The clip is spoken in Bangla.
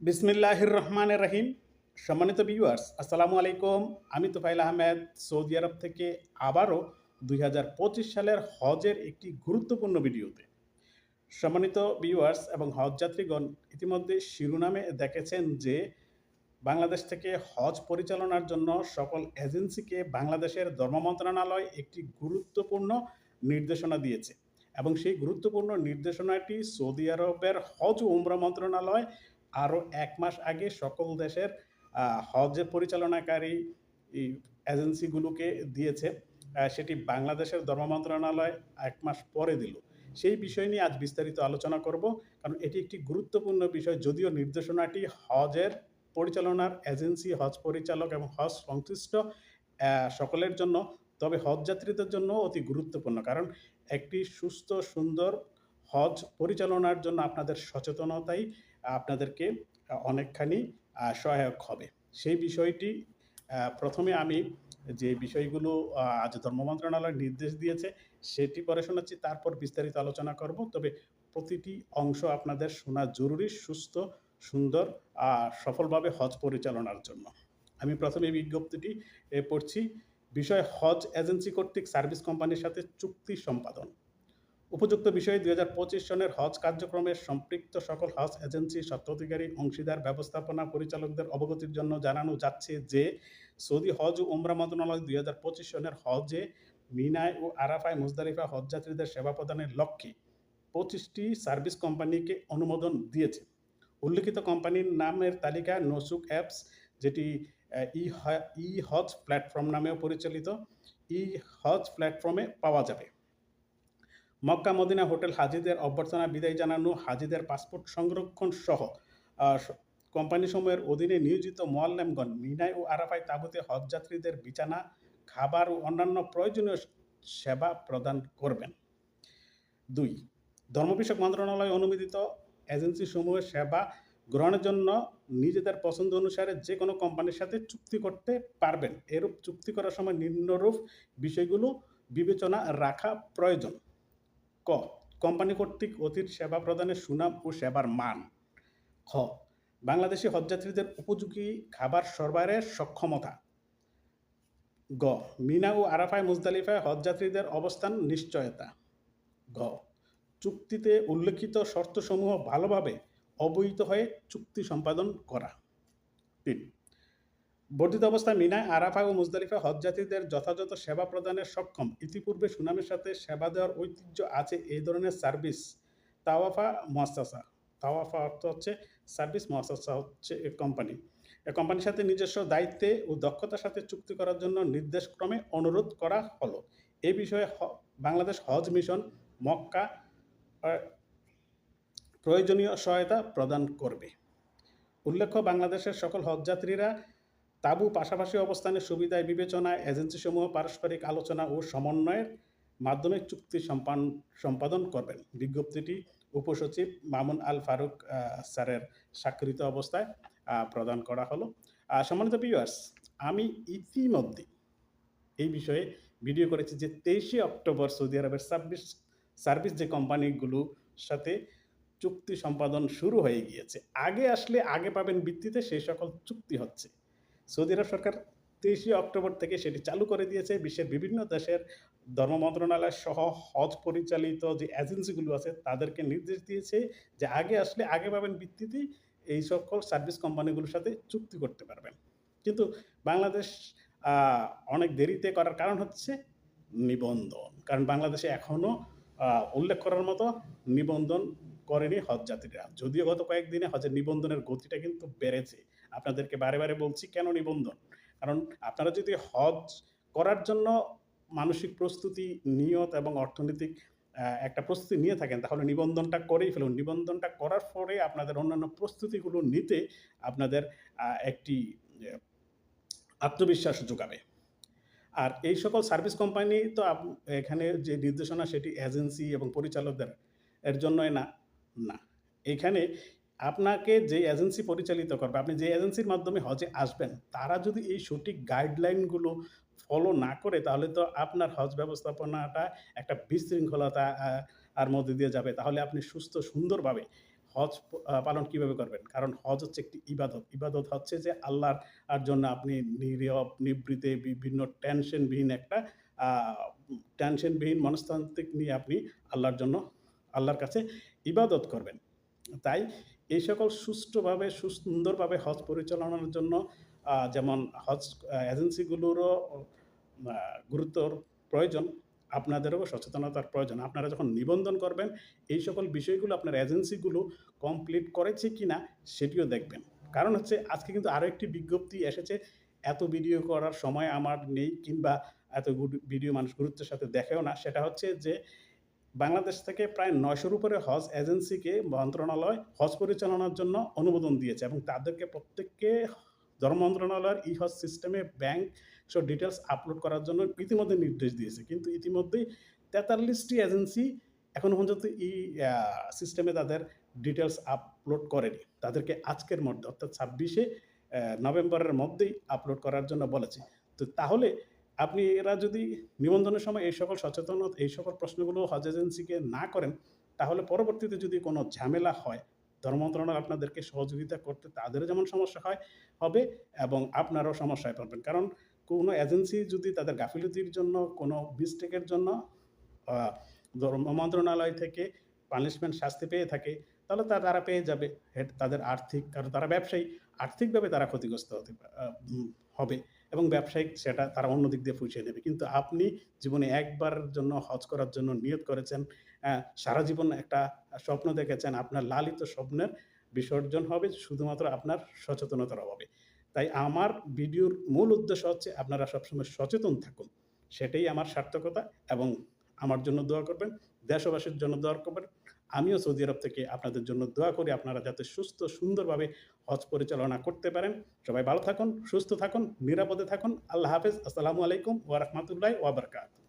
বিসমিল্লাহির রহমানের রহিম সম্মানিত ভিউয়ার্স আসসালামু আলাইকুম। আমি তোফাইল আহমেদ, সৌদি আরব থেকে আবারও দুই হাজার পঁচিশ সালের হজের একটি গুরুত্বপূর্ণ ভিডিওতে। সম্মানিত ভিউয়ার্স এবং হজ যাত্রীগণ, ইতিমধ্যে শিরোনামে দেখেছেন যে বাংলাদেশ থেকে হজ পরিচালনার জন্য সকল এজেন্সিকে বাংলাদেশের ধর্ম মন্ত্রণালয় একটি গুরুত্বপূর্ণ নির্দেশনা দিয়েছে। এবং সেই গুরুত্বপূর্ণ নির্দেশনাটি সৌদি আরবের হজ উমরা মন্ত্রণালয় আরও এক মাস আগে সকল দেশের হজ পরিচালনাকারী এজেন্সিগুলোকে দিয়েছে সেটি বাংলাদেশের ধর্ম মন্ত্রণালয় এক মাস পরে দিল। সেই বিষয় নিয়ে আজ বিস্তারিত আলোচনা করব, কারণ এটি একটি গুরুত্বপূর্ণ বিষয়, যদিও নির্দেশনাটি হজের পরিচালনার এজেন্সি, হজ পরিচালক এবং হজ সংশ্লিষ্ট সকলের জন্য, তবে হজ যাত্রীদের জন্য অতি গুরুত্বপূর্ণ, কারণ একটি সুস্থ, সুন্দর হজ পরিচালনার জন্য আপনাদের সচেতনতাই আপনাদেরকে অনেকখানি সহায়ক হবে। সেই বিষয়টি প্রথমে আমি যে বিষয়গুলো আজ ধর্ম মন্ত্রণালয় নির্দেশ দিয়েছে, সেটি পরে শোনাচ্ছি, তারপর বিস্তারিত আলোচনা করব। তবে প্রতিটি অংশ আপনাদের শোনা জরুরি, সুস্থ, সুন্দর, আর সফলভাবে হজ পরিচালনার জন্য। আমি প্রথমে বিজ্ঞপ্তিটি পড়ছি, বিষয় হজ এজেন্সি কর্তৃক সার্ভিস কোম্পানির সাথে চুক্তি সম্পাদন। উপযুক্ত বিষয়ে দুই হাজার পঁচিশ সনের হজ কার্যক্রমের সম্পৃক্ত সকল হজ এজেন্সি স্বত্বাধিকারী, অংশীদার, ব্যবস্থাপনা পরিচালকদের অবগতির জন্য জানানো যাচ্ছে যে, সৌদি হজ ও উমরা মন্ত্রণালয় দুই হাজার পঁচিশ সনের হজে মিনায় ও আরাফায় মুজদালিফা হজ যাত্রীদের সেবা প্রদানের লক্ষ্যে পঁচিশটি সার্ভিস কোম্পানিকে অনুমোদন দিয়েছে। উল্লিখিত কোম্পানির নামের তালিকা নসুক অ্যাপস, যেটি ই ই হজ প্ল্যাটফর্ম নামেও পরিচালিত, ই হজ প্ল্যাটফর্মে পাওয়া যাবে। মক্কা মদিনা হোটেল হাজিদের অভ্যর্থনা বিদায় জানানো, হাজিদের পাসপোর্ট সংরক্ষণ সহ কোম্পানিসমূহের অধীনে নিয়োজিত মোয়াল্লেমগণ মিনায় ও আরাফায় তাবুতে হজ যাত্রীদের বিছানা, খাবার ও অন্যান্য প্রয়োজনীয় সেবা প্রদান করবেন। দুই, ধর্ম বিষয়ক মন্ত্রণালয় অনুমোদিত এজেন্সি সমূহের সেবা গ্রহণের জন্য নিজেদের পছন্দ অনুসারে যে কোনো কোম্পানির সাথে চুক্তি করতে পারবেন। এরূপ চুক্তি করার সময় নিম্নরূপ বিষয়গুলো বিবেচনা রাখা প্রয়োজন। কোম্পানি কর্তৃক অতীত সেবা প্রদানের সুনাম ও সেবার মান। খ, বাংলাদেশি হজযাত্রীদের উপযোগী খাবার সরবরাহের সক্ষমতা। গ, মিনা ও আরাফায় মুজদালিফায় হজযাত্রীদের অবস্থান নিশ্চয়তা। ঘ, চুক্তিতে উল্লেখিত শর্তসমূহ ভালোভাবে অবহিত হয়ে চুক্তি সম্পাদন করা। তিন বর্ধিত অবস্থায় মিনায় আরাফা ও মুজদালিফা হজযাত্রীদের যথাযথ সেবা প্রদানের সক্ষম। ইতিপূর্বে সুনামের সাথে সেবা দেওয়ার ঐতিহ্য আছে এই ধরনের সার্ভিস। তাওয়াফা মহাসাসা তাওয়াফা অর্থ হচ্ছে সার্ভিস মহাসাসা হচ্ছে এ কোম্পানি। এ কোম্পানির সাথে নিজস্ব দায়িত্বে ও দক্ষতার সাথে চুক্তি করার জন্য নির্দেশক্রমে অনুরোধ করা হলো। এই বিষয়ে বাংলাদেশ হজ মিশন মক্কা প্রয়োজনীয় সহায়তা প্রদান করবে। উল্লেখ্য, বাংলাদেশের সকল হজযাত্রীরা তাবু পাশাপাশি অবস্থানের সুবিধায় বিবেচনায় এজেন্সিসমূহ পারস্পরিক আলোচনা ও সমন্বয়ের মাধ্যমে চুক্তি সম্পান সম্পাদন করবেন। বিজ্ঞপ্তিটি উপসচিব মামুন আল ফারুক স্যারের স্বাক্ষরিত অবস্থায় প্রদান করা হলো। সম্মানিত ভিউয়ার্স আমি ইতিমধ্যে এই বিষয়ে ভিডিও করেছি যে তেইশে অক্টোবর সৌদি আরবের সার্ভিস সার্ভিস যে কোম্পানিগুলোর সাথে চুক্তি সম্পাদন শুরু হয়ে গিয়েছে। আগে আসলে আগে পাবেন ভিত্তিতে সেই সকল চুক্তি হচ্ছে। সৌদি আরব সরকার তেইশে অক্টোবর থেকে সেটি চালু করে দিয়েছে। বিশ্বের বিভিন্ন দেশের ধর্ম মন্ত্রণালয় সহ হজ পরিচালিত যে এজেন্সিগুলো আছে, তাদেরকে নির্দেশ দিয়েছে যে আগে আসলে আগে পাবেন ভিত্তিতেই এই সকল সার্ভিস কোম্পানিগুলোর সাথে চুক্তি করতে পারবেন। কিন্তু বাংলাদেশ অনেক দেরিতে করার কারণ হচ্ছে নিবন্ধন। কারণ বাংলাদেশে এখনও উল্লেখ করার মতো নিবন্ধন করেনি হজ যাত্রীরা। যদিও গত কয়েকদিনে হজের নিবন্ধনের গতিটা কিন্তু বেড়েছে। আপনাদেরকে বারে বারে বলছি, কেন নিবন্ধন? কারণ আপনারা যদি হজ করার জন্য মানসিক প্রস্তুতি, নিয়ত এবং অর্থনৈতিক একটা প্রস্তুতি নিয়ে থাকেন, তাহলে নিবন্ধনটা করেই ফেলুন। নিবন্ধনটা করার পরে আপনাদের অন্যান্য প্রস্তুতিগুলো নিতে আপনাদের একটি আত্মবিশ্বাস যোগাবে। আর এই সকল সার্ভিস কোম্পানি তো এখানে যে নির্দেশনা সেটি এজেন্সি এবং পরিচালকদের এর জন্যই না। না। এখানে আপনাকে যে এজেন্সি পরিচালিত করবে, আপনি যে এজেন্সির মাধ্যমে হজে আসবেন, তারা যদি এই সঠিক গাইডলাইনগুলো ফলো না করে, তাহলে তো আপনার হজ ব্যবস্থাপনাটা একটা বিশৃঙ্খলতা আর মধ্যে দিয়ে যাবে। তাহলে আপনি সুস্থ, সুন্দরভাবে হজ পালন কীভাবে করবেন? কারণ হজ হচ্ছে একটি ইবাদত। ইবাদত হচ্ছে যে আল্লাহর জন্য আপনি নীরব নিবৃতে, বিভিন্ন টেনশনবিহীন একটা টেনশনবিহীন মনস্তান্ত্রিক নিয়ে আপনি আল্লাহর জন্য আল্লাহর কাছে ইবাদত করবেন। তাই এই সকল সুষ্ঠুভাবে, সুন্দরভাবে হজ পরিচালনার জন্য যেমন হজ এজেন্সিগুলোরও গুরুত্বর প্রয়োজন, আপনাদেরও সচেতনতার প্রয়োজন। আপনারা যখন নিবন্ধন করবেন, এই সকল বিষয়গুলো আপনার এজেন্সিগুলো কমপ্লিট করেছে কি না সেটিও দেখবেন। কারণ হচ্ছে, আজকে কিন্তু আরও একটি বিজ্ঞপ্তি এসেছে, এত ভিডিও করার সময় আমার নেই কিংবা এত ভিডিও মানুষ গুরুত্বের সাথে দেখেও না। সেটা হচ্ছে যে বাংলাদেশ থেকে প্রায় নয়শোর উপরে হজ এজেন্সিকে মন্ত্রণালয় হজ পরিচালনার জন্য অনুমোদন দিয়েছে এবং তাদেরকে প্রত্যেককে ধর্ম মন্ত্রণালয়ের ই হজ সিস্টেমে ব্যাংক সব ডিটেলস আপলোড করার জন্য ইতিমধ্যে নির্দেশ দিয়েছে। কিন্তু ইতিমধ্যেই তেতাল্লিশটি এজেন্সি এখনও পর্যন্ত এই সিস্টেমে তাদের ডিটেলস আপলোড করেনি। তাদেরকে আজকের মধ্যে, অর্থাৎ ছাব্বিশে নভেম্বরের মধ্যেই আপলোড করার জন্য বলেছে। তো তাহলে আপনি এরা যদি নিবন্ধনের সময় এই সকল সচেতনতা, এই সকল প্রশ্নগুলো হজ এজেন্সিকে না করেন, তাহলে পরবর্তীতে যদি কোনো ঝামেলা হয়, ধর্ম মন্ত্রণালয় আপনাদেরকে সহযোগিতা করতে তাদেরও যেমন সমস্যা হয়, হবে এবং আপনারাও সমস্যায় পড়বেন। কারণ কোনো এজেন্সি যদি তাদের গাফিলতির জন্য, কোনো মিস্টেকের জন্য ধর্ম মন্ত্রণালয় থেকে পানিশমেন্ট শাস্তি পেয়ে থাকে, তাহলে তারা পেয়ে যাবে। তাদের আর্থিক, কারণ তারা ব্যবসায়ী, আর্থিকভাবে তারা ক্ষতিগ্রস্ত হতে হবে। এবং ব্যবসায়িক সেটা তারা অন্য দিক দিয়ে পুষিয়ে নেবে। কিন্তু আপনি জীবনে একবার জন্য হজ করার জন্য নিয়ত করেছেন সারা জীবন একটা স্বপ্ন দেখেছেন, আপনার লালিত স্বপ্নের বিসর্জন হবে, শুধুমাত্র আপনার সচেতনতার অভাবে। তাই আমার ভিডিওর মূল উদ্দেশ্য হচ্ছে আপনারা সবসময় সচেতন থাকুন। সেটাই আমার সার্থকতা এবং আমার জন্য দোয়া করবেন। দেশবাসীর জন্য দোয়া করবেন। আমিও সৌদি আরব থেকে আপনাদের জন্য দোয়া করি, আপনারা যাতে সুস্থ, সুন্দরভাবে হজ পরিচালনা করতে পারেন। সবাই ভালো থাকুন, সুস্থ থাকুন, নিরাপদে থাকুন। আল্লাহ হাফেজ। আসসালামু আলাইকুম ওয়া রাহমাতুল্লাহি ওয়া বারাকাতুহু।